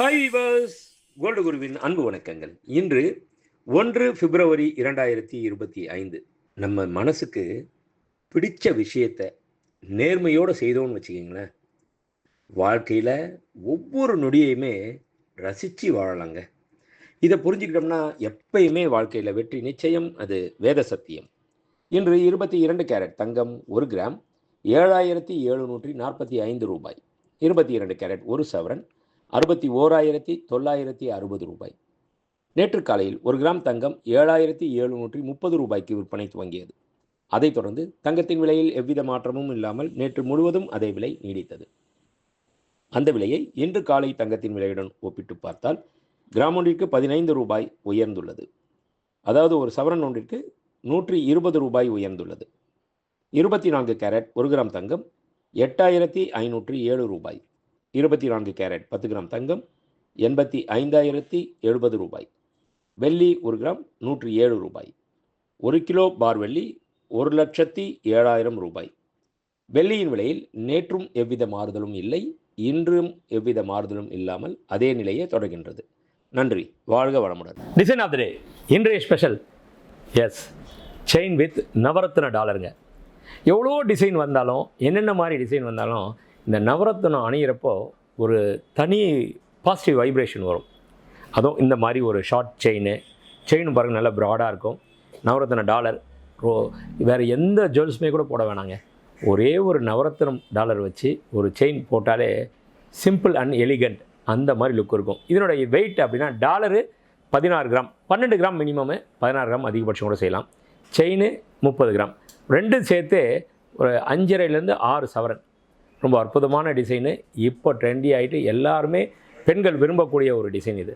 Hi viewers gold குருவின் அன்பு வணக்கங்கள். இன்று ஒன்று பிப்ரவரி இரண்டாயிரத்தி இருபத்தி ஐந்து. நம்ம மனசுக்கு பிடிச்ச விஷயத்தை நேர்மையோடு செய்தோம்னு வச்சுக்கிங்களேன். வாழ்க்கையில் ஒவ்வொரு நொடியையுமே ரசித்து வாழலாங்க. இதை புரிஞ்சுக்கிட்டோம்னா எப்பயுமே வாழ்க்கையில் வெற்றி நிச்சயம் அது வேத சத்தியம். இன்று இருபத்தி இரண்டு கேரட் தங்கம் ஒரு கிராம் ஏழாயிரத்தி எழுநூற்றி நாற்பத்தி ஐந்து ரூபாய். இருபத்தி இரண்டு கேரட் ஒரு சவரன் அறுபத்தி ஓராயிரத்தி தொள்ளாயிரத்தி அறுபது ரூபாய். நேற்று காலையில் ஒரு கிராம் தங்கம் ஏழாயிரத்தி எழுநூற்றி முப்பது ரூபாய்க்கு விற்பனை துவங்கியது. அதைத் தொடர்ந்து தங்கத்தின் விலையில் எவ்வித மாற்றமும் இல்லாமல் நேற்று முழுவதும் அதே விலை நீடித்தது. அந்த விலையை இன்று காலை தங்கத்தின் விலையுடன் ஒப்பிட்டு பார்த்தால் கிராம் ஒன்றிற்கு பதினைந்து ரூபாய் உயர்ந்துள்ளது. அதாவது ஒரு சவரன் ஒன்றிற்கு நூற்றி இருபது ரூபாய் உயர்ந்துள்ளது. இருபத்தி நான்கு கேரட் ஒரு கிராம் தங்கம் எட்டாயிரத்தி ஐநூற்றி ஏழு ரூபாய். இருபத்தி நான்கு கேரட் பத்து கிராம் தங்கம் எண்பத்தி ஐந்தாயிரத்தி எழுபது ரூபாய். வெள்ளி ஒரு கிராம் நூற்றி ஏழு ரூபாய். ஒரு கிலோ பார் வெள்ளி ஒரு லட்சத்தி ஏழாயிரம் ரூபாய். வெள்ளியின் விலையில் நேற்றும் எவ்வித மாறுதலும் இல்லை இன்றும் எவ்வித மாறுதலும் இல்லாமல் அதே நிலையே தொடர்கின்றது. நன்றி வாழ்க வளமுடன். டிசைன் ஆஃப் த டே இன்றைய special S chain with Navaratna டாலருங்க எவ்வளோ டிசைன் வந்தாலும் என்னென்ன மாதிரி டிசைன் வந்தாலும் இந்த நவரத்னம் அணியிறப்போ ஒரு தனி பாசிட்டிவ் வைப்ரேஷன் வரும். அதுவும் இந்த மாதிரி ஒரு ஷார்ட் செயின் செயின் பாருங்கள் நல்லா ப்ராடாக இருக்கும். நவரத்ன டாலர் ரோ வேறு எந்த ஜுவல்ஸுமே கூட போட வேணாங்க. ஒரே ஒரு நவரத்னம் டாலர் வச்சு ஒரு செயின் போட்டாலே சிம்பிள் அண்ட் எலிகண்ட் அந்த மாதிரி லுக் இருக்கும். இதனுடைய வெயிட் அப்படின்னா டாலரு பதினாறு கிராம். பன்னெண்டு கிராம் மினிமமு பதினாறு கிராம் அதிகபட்சம் கூட செய்யலாம். செயின் முப்பது கிராம். ரெண்டும் சேர்த்து ஒரு அஞ்சரைலேருந்து ஆறு சவரன். ரொம்ப அற்புதமான டிசைனு. இப்போ ட்ரெண்டி ஆகிட்டு எல்லாருமே பெண்கள் விரும்பக்கூடிய ஒரு டிசைன் இது.